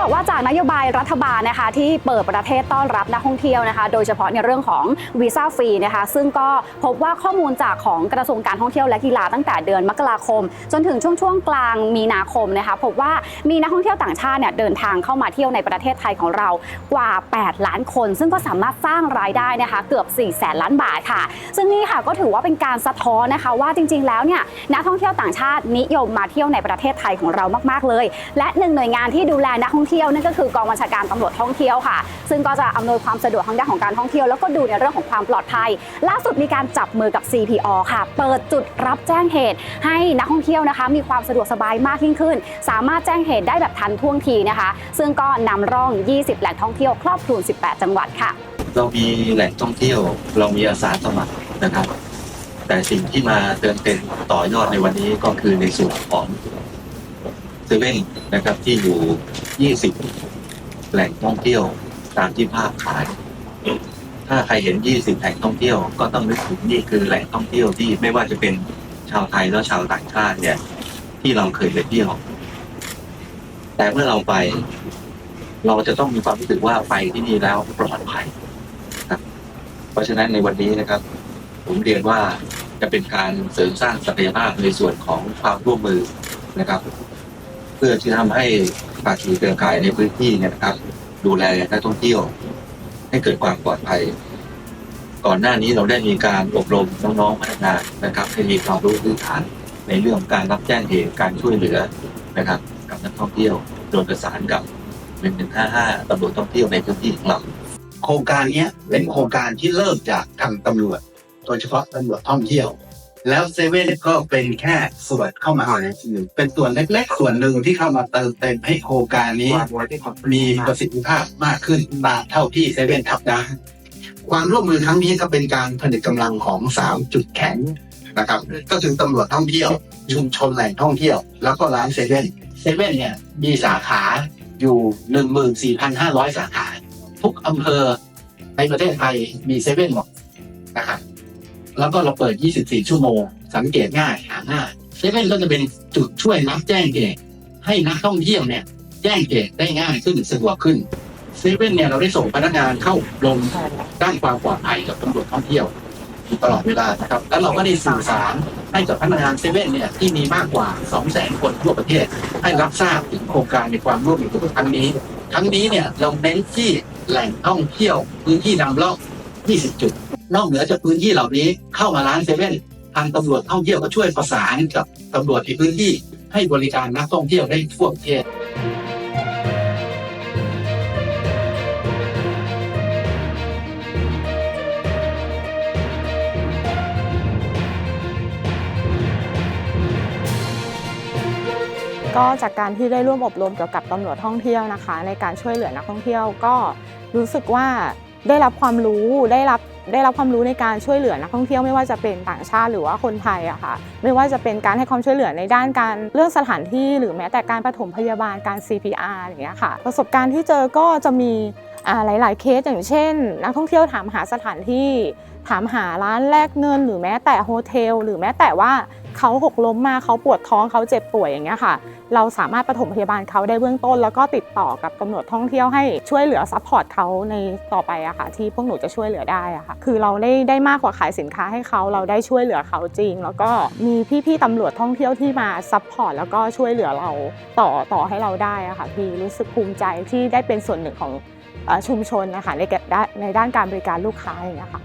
บอกว่าจากนโยบายรัฐบาลนะคะที่เปิดประเทศต้อนรับนักท่องเที่ยวนะคะ โดยเฉพาะในเรื่องของวีซ่าฟรีนะคะ ซึ่งก็พบว่าข้อมูลจากของกระทรวงการท่องเที่ยวและกีฬาตั้งแต่เดือนมกราคม จนถึงช่วงช่วงกลางมีนาคมนะคะพบว่ามีนักท่องเที่ยวต่างชาติเนี่ยเดินทางเข้ามาเที่ยวในประเทศไทยของเรากว่า 8 ล้านคน ซึ่งก็สามารถสร้างรายได้นะคะเกือบ4แสนล้านบาทค่ะ ซึ่งนี่ค่ะก็ถือว่าเป็นการสะท้อนนะคะว่าจริง ๆ แล้วเนี่ยนักท่องเที่ยวต่างชาตินิยมมาเที่ยวในประเทศไทยของเรามาก ๆเลย และหนึ่งหน่วยงานที่ดูแลนักท่องเที่ยวนั่นก็คือกองบัญชาการตำรวจท่องเที่ยวค่ะ ซึ่งก็จะอำนวยความสะดวกทางด้านของการท่องเที่ยวแล้วก็ดูในเรื่องของความปลอดภัย ล่าสุดมีการจับมือกับ CPO ค่ะ เปิดจุดรับแจ้งเหตุ ให้นักท่องเที่ยวนะคะ มีความสะดวกสบายมากยิ่งขึ้น สามารถแจ้งเหตุได้แบบทันท่วงทีนะคะ ซึ่งก็นำร่อง 20 แหล่งท่องเที่ยวครอบคลุม 18 จังหวัดค่ะ เรามีแหล่งท่องเที่ยว เรามีอาสาสมัครนะครับ แต่สิ่งที่มาเติมเต็มต่อยอดในวันนี้ก็คือในส่วนของ เซเว่นนะครับที่อยู่ 20 แหล่งท่องเที่ยวตามที่ภาพขาย ถ้าใครเห็น 20 แหล่งท่องเที่ยวก็ต้องนึกถึงนี่คือแหล่งท่องเที่ยวที่ไม่ว่าจะเป็นชาวไทยและชาวต่างชาติเนี่ย ที่เราเคยไปเที่ยว แต่เมื่อเราไป เราจะต้องมีความรู้สึกว่าไปที่นี่แล้วปลอดภัยครับเพราะฉะนั้นในวันนี้นะครับ ผมเรียนว่าจะเป็นการเสริมสร้างศักยภาพในส่วนของความร่วมมือนะครับ พื่อที่ทำให้ภาคีเครือข่ายในพื้นที่เนี่ยนะครับ ดูแลนักท่องเที่ยว ให้เกิดความปลอดภัย ก่อนหน้านี้เราได้มีการอบรมน้องๆพนักงานนะครับ ให้มีความรู้พื้นฐานในเรื่องการรับแจ้งเหตุการช่วยเหลือนะครับ กับนักท่องเที่ยวโดยประสานกับ1155ตำรวจท่องเที่ยวในพื้นที่ของเราโครงการนี้เป็นโครงการที่เริ่มจากทางตำรวจโดยเฉพาะตำรวจท่องเที่ยว แล้วเซเว่นก็เป็นแค่ส่วนเข้ามา เป็นส่วนเล็กๆ ส่วนหนึ่งที่เข้ามาเติมเต็มให้โครงการนี้ มีประสิทธิภาพมากขึ้นตามเท่าที่เซเว่นทำได้ความร่วมมือครั้งนี้ก็เป็นการผนึกกำลังของสามจุดแข็งนะครับ ก็คือตำรวจท่องเที่ยว ชุมชนแหล่งท่องเที่ยว แล้วก็ร้านเซเว่นเซเว่นเนี่ยมีสาขาอยู่หนึ่งหมื่นสี่พันห้าร้อยสาขา ทุกอำเภอในประเทศไทยมีเซเว่นหมดนะครับ แล้วก็เราเปิด 24 ชั่วโมง สังเกตง่ายหาง่ายเซเว่นก็จะเป็นจุดช่วยรับแจ้งเหตุให้นักท่องเที่ยวเนี่ยแจ้งเหตุได้ง่ายขึ้นสะดวกขึ้นเซเว่นเนี่ยเราได้ส่งพนักงานเข้าลงด้านความปลอดภัยกับตำรวจท่องเที่ยวตลอดเวลานะครับ แล้วเราก็ได้สื่อสารให้กับพนักงานเซเว่นเนี่ยที่มีมากกว่า 200,000 คนทั่วประเทศ ให้รับทราบถึงโครงการในความร่วมมือครั้งนี้ทั้งนี้เนี่ยเราเน้นที่แหล่งท่องเที่ยวพื้นที่นำร่อง 20 จุด นอกเหนือจากพื้นที่เหล่านี้เข้ามาร้านเซเว่นทางตำรวจท่องเที่ยวก็ช่วยประสานกับตำรวจในพื้นที่ให้บริการนักท่องเที่ยวได้ทั่วประเทศก็จากการที่ได้ร่วมอบรมเกี่ยวกับตำรวจท่องเที่ยวนะคะ ในการช่วยเหลือนักท่องเที่ยวก็รู้สึกว่าได้รับความรู้ได้รับ ได้รับความรู้ในการช่วยเหลือนักท่องเที่ยวไม่ว่าจะเป็นต่างชาติหรือว่าคนไทยอะค่ะไม่ว่าจะเป็นการให้ความช่วยเหลือในด้านการเรื่องสถานที่ หรือแม้แต่การปฐมพยาบาลการ CPR อย่างเงี้ยค่ะ ประสบการณ์ที่เจอก็จะมีหลาย ๆ เคสอย่างเช่น นักท่องเที่ยวถามหาสถานที่ ถามหาร้านแลกเงิน หรือแม้แต่โฮเทลหรือแม้แต่ว่า เขาหกล้มมาเขาปวดท้องเขาเจ็บป่วยอย่างเงี้ยค่ะ เราสามารถปฐมพยาบาลเขาได้เบื้องต้น แล้วก็ติดต่อกับตำรวจท่องเที่ยวให้ช่วยเหลือซัพพอร์ตเขาในต่อไปอะค่ะ ที่พวกหนูจะช่วยเหลือได้อะค่ะ คือเราได้ได้มากกว่าขายสินค้าให้เขาเราได้ช่วยเหลือเขาจริง แล้วก็มีพี่ๆตำรวจท่องเที่ยวที่มาซัพพอร์ตแล้วก็ช่วยเหลือเราต่อต่อให้เราได้อะค่ะพี่รู้สึกภูมิใจที่ได้เป็นส่วนหนึ่งของชุมชนนะคะในในด้านการบริการลูกค้าอย่างเงี้ยค่ะ